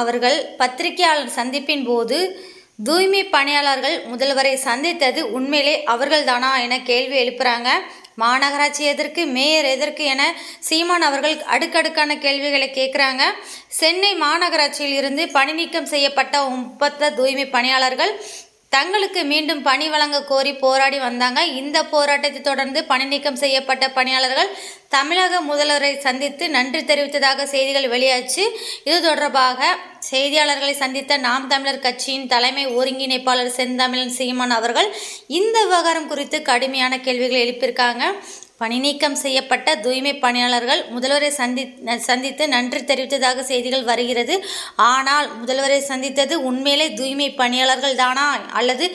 அவர்கள் பத்திரிகையாளர் சந்திப்பின் போது தூய்மை பணியாளர்கள் முதல்வரை சந்தித்தது உண்மையிலே அவர்கள்தானா? என கேள்வி எழுப்புறாங்க. மாநகராட்சி எதற்கு மேயர் எதற்கு என சீமான் அவர்கள் அடுக்கடுக்கான கேள்விகளை கேட்குறாங்க. சென்னை மாநகராட்சியில் இருந்து பணி நீக்கம் செய்யப்பட்ட முப்பத்த தூய்மை பணியாளர்கள் தங்களுக்கு மீண்டும் பணி வழங்க கோரி போராடி வந்தாங்க. இந்த போராட்டத்தை தொடர்ந்து பணி நீக்கம் செய்யப்பட்ட பணியாளர்கள் தமிழக முதல்வரை சந்தித்து நன்றி தெரிவித்ததாக செய்திகள் வெளியாச்சு. இது தொடர்பாக செய்தியாளர்களை சந்தித்த நாம் தமிழர் கட்சியின் தலைமை ஒருங்கிணைப்பாளர் செந்தமிழன் சீமான் அவர்கள் இந்த விவகாரம் குறித்து கடுமையான கேள்விகளை எழுப்பியிருக்காங்க. பணி நீக்கம் செய்யப்பட்ட தூய்மை பணியாளர்கள் முதல்வரை சந்தி சந்தித்து நன்றி தெரிவித்ததாக செய்திகள் வருகிறது. ஆனால் முதல்வரை சந்தித்தது உண்மையிலே தூய்மை பணியாளர்கள் தானா அல்லது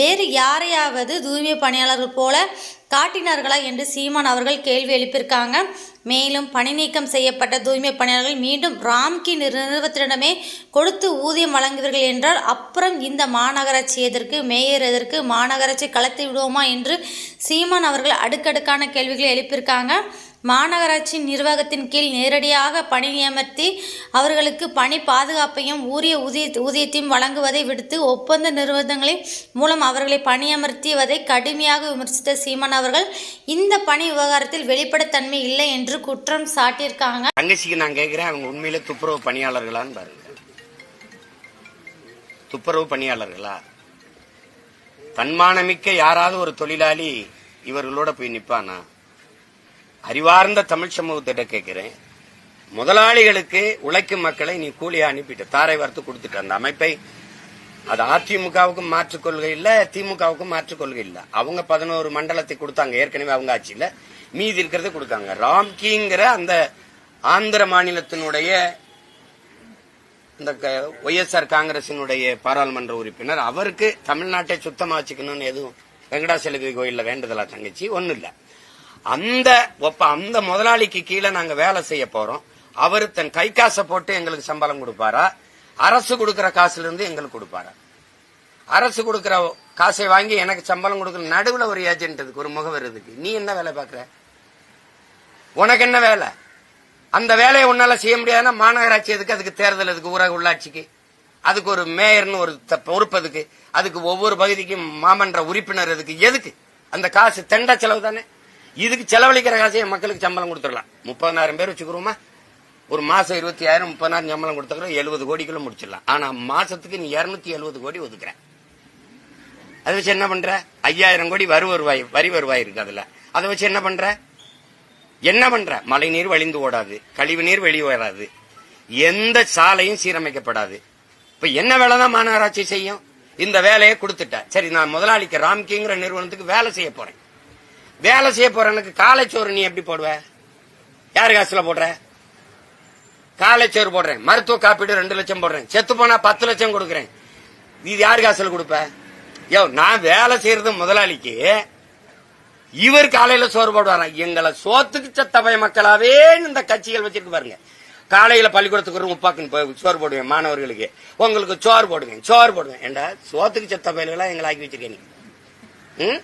வேறு யாரையாவது தூய்மை பணியாளர்கள் போல காட்டினார்களா என்று சீமான் அவர்கள் கேள்வி எழுப்பியிருக்காங்க. மேலும் பணி நீக்கம் செய்யப்பட்ட தூய்மை பணியாளர்கள் மீண்டும் ராம்கி நிறுவனத்திடமே கொடுத்து ஊதியம் வழங்குவீர்கள் என்றால் அப்புறம் இந்த மாநகராட்சி எதற்கு மேயர் எதற்கு மாநகராட்சி கலத்தி விடுவோமா என்று சீமான் அவர்கள் அடுக்கடுக்கான கேள்விகளை எழுப்பியிருக்காங்க. மாநகராட்சி நிர்வாகத்தின் கீழ் நேரடியாக பணி நியமர்த்தி அவர்களுக்கு பணி பாதுகாப்பையும் உரிய ஊதிய ஊதியத்தையும் வழங்குவதை விடுத்து ஒப்பந்த நிறுவனங்களின் மூலம் அவர்களை பணியமர்த்தியவதை கடுமையாக விமர்சித்த சீமான் அவர்கள் இந்த பணி விவகாரத்தில் வெளிப்படைத்தன்மை இல்லை என்று குற்றம் சாட்டியிருக்காங்க. தங்கச்சிக்கு நான் கேட்கிறேன் அவங்க உண்மையில துப்புரவு பணியாளர்களான்னு பாருங்க. துப்புரவு பணியாளர்களா? தன்மானமிக்க யாராவது ஒரு தொழிலாளி இவர்களோட போய் நிப்பானா? அறிவார்ந்த தமிழ் சமூகத்திட்ட கேட்கிறேன். முதலாளிகளுக்கு உழைக்கும் மக்களை நீ கூலியா அனுப்பிட்ட தாரை வார்த்து கொடுத்துட்ட அந்த அமைப்பை அது அதிமுகவுக்கும் மாற்றுக் கொள்கை இல்ல திமுகவுக்கும் மாற்றுக் கொள்கை இல்ல. அவங்க பதினோரு மண்டலத்தை கொடுத்தாங்க ஏற்கனவே அவங்க ஆட்சியில மீதி இருக்கிறத கொடுத்தாங்க ராம்கிங்கிற அந்த ஆந்திர மாநிலத்தினுடைய இந்த ஒய்எஸ்ஆர் காங்கிரசினுடைய பாராளுமன்ற உறுப்பினர் அவருக்கு தமிழ்நாட்டை சுத்தமா வச்சுக்கணும்னு எதுவும் வெங்கடாசலபதி கோயில்ல வேண்டுதலா தங்கச்சி? ஒன்னும் இல்லை. அந்த ஒப்ப அந்த முதலாளிக்கு கீழே நாங்க வேலை செய்ய போறோம். அவர் தன் கை காசை போட்டு எங்களுக்கு சம்பளம் கொடுப்பாரா? அரசு கொடுக்கிற காசுல இருந்து எங்களுக்கு கொடுப்பாரா? அரசு கொடுக்கிற காசை வாங்கி எனக்கு சம்பளம் கொடுக்கிற நடுவுல ஒரு ஏஜென்ட் இருக்கு ஒரு முகவர் இருக்கு நீ என்ன வேலை பார்க்குற? உனக்கு என்ன வேலை? அந்த வேலையை உன்னால செய்ய முடியாதுன்னா மாநகராட்சி எதுக்கு? அதுக்கு தேர்தல் எதுக்கு? ஊரக உள்ளாட்சிக்கு. அதுக்கு ஒரு மேயர்னு ஒரு த- பொறுப்பு அதுக்கு. அதுக்கு ஒவ்வொரு பகுதிக்கும் மாமன்ற உறுப்பினர் எதுக்கு? எதுக்கு? அந்த காசு தெண்ட செலவு தானே? இதுக்கு செலவழிக்கிற காசை மக்களுக்கு சம்பளம் கொடுத்துடலாம். முப்பதனாயிரம் பேர் வச்சுக்கிறோமா? ஒரு மாசம் இருபத்தி ஆயிரம் முப்பதாயிரம் சம்பளம் கொடுத்துக்கிறோம் எழுபது கோடிக்குள்ள முடிச்சிடலாம். ஆனா மாசத்துக்கு நீ இருநூத்தி எழுபது கோடி ஒதுக்குற. அதை வச்சு என்ன பண்ற? ஐயாயிரம் கோடி வரி வருவாய் வரி வருவாய் இருக்கு அதுல. அதை வச்சு என்ன பண்ற? என்ன பண்ற? மழை நீர் வழிந்து ஓடாது கழிவு நீர் வெளியே வராது. எந்த சாலையும் சீரமைக்கப்படாது. இப்ப என்ன வேலை தான் மாநகராட்சி செய்யும்? இந்த வேலையை கொடுத்துட்ட. சரி நான் முதலாளிக்கு ராம்கிங்கிற நிறுவனத்துக்கு வேலை செய்ய போறேன். வேலை செய்ய போறவனுக்கு காலைச்சோறு நீ எப்படி போடுவ? யார் காசுல போடுற? காலைச்சோறு போடுறேன். மருத்துவ காப்பீடு ரெண்டு லட்சம் போடுறேன். செத்து போனா பத்து லட்சம் கொடுக்குறேன். இது யார் காசுல கொடுப்ப? யோ நான் வேலை செய்யறது முதலாளிக்கு இவர் காலையில சோறு போடுவாராம் எங்களை சோத்துக்கு சத்தபய மக்களாவே இந்த கட்சிகள் வச்சிருக்கு பாருங்க. காலையில பள்ளிக்கூடத்துக்கு ஒரு முப்பாக்குன்னு போய் சோறு போடுவேன் மாணவர்களுக்கு. உங்களுக்கு சோறு போடுவேன் சோறு போடுவேன். ஏண்டா சோத்துக்கு செத்த பயல்களா எங்களை ஆக்கி வச்சிருக்கேன் நீ ம்?